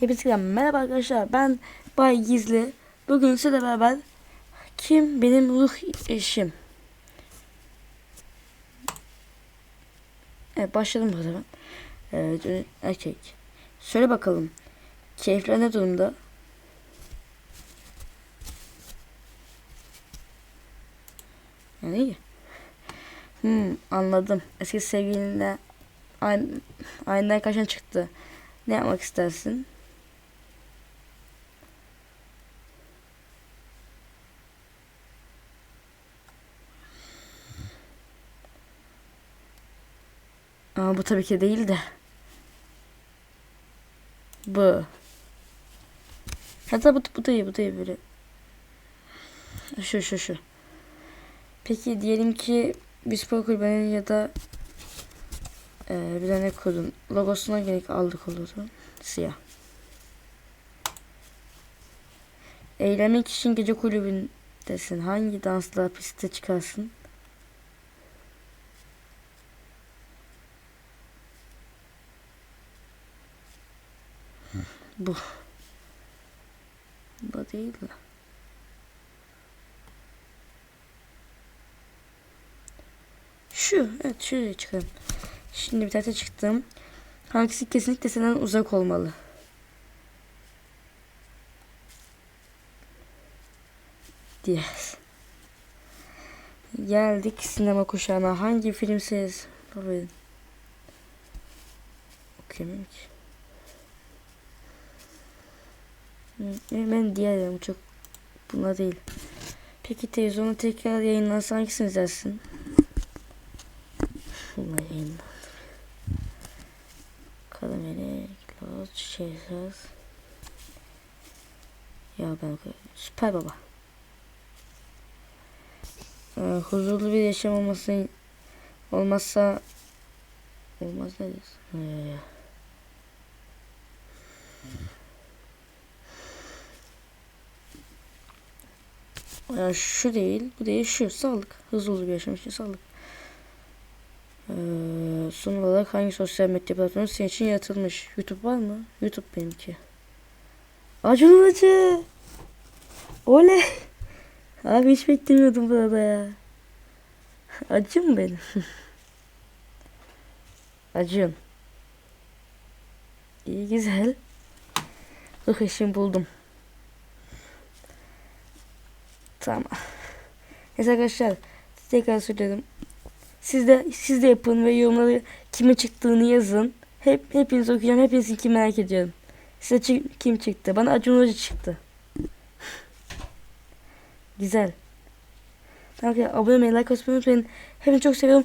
Hepinize merhaba arkadaşlar. Ben Bay Gizli. Bugün sizle beraber kim benim ruh eşim? Evet başladım bu zaman. Evet, erkek. Söyle bakalım. Keyifler ne durumda? Yani iyi. Hmm, anladım. Eski sevgilinle aynı, aynı kaçan çıktı. Ne yapmak istersin? Ama bu tabii ki değil de. Bu. Hatta bu, bu da iyi, bu da iyi böyle. Şu şu şu. Peki diyelim ki bir spor kulübünün ya da e, bir tane kodun logosuna gerek aldık olurdu. Siyah. Eğlenmek için gece kulübündesin. Hangi dansla piste çıkarsın? Bu. Bu değil de. Şu. Evet şuraya çıkalım. Şimdi bir tane çıktım. Hangisi kesinlikle senden uzak olmalı? Diye. Geldik sinema kuşağına. Hangi film siz? Okuyamıyorum ki. Ben diğerim çok buna değil. Peki televizyonu tekrar yayınlansa hangisini izlersin? Buna yayınlandı. Kalamelek, Loz, Şehzaz. Ya ben Süper Baba. Ee, huzurlu bir yaşam olması olmazsa olmaz ne diyorsun? Ee, Ya şu değil, bu değil, şu sağlık. Hızlı bir yaşam için sağlık. Ee, son olarak hangi sosyal medya platformu senin için yaratılmış? YouTube var mı? YouTube benimki. Acun Ilıcı. Oley. Abi hiç beklemiyordum burada ya. Acım benim. Acım. İyi güzel. Ruh eşim buldum. Tamam. Neyse arkadaşlar tekrar söylüyorum. Siz de siz de yapın ve yorumları kime çıktığını yazın. Hep hepiniz okuyacağım. Hepinizinki merak ediyorum. Size kim çıktı? Bana Acun Hoca çıktı. Güzel. Tamam ya abone olmayı, like atmayı unutmayın. Hepinizi çok seviyorum.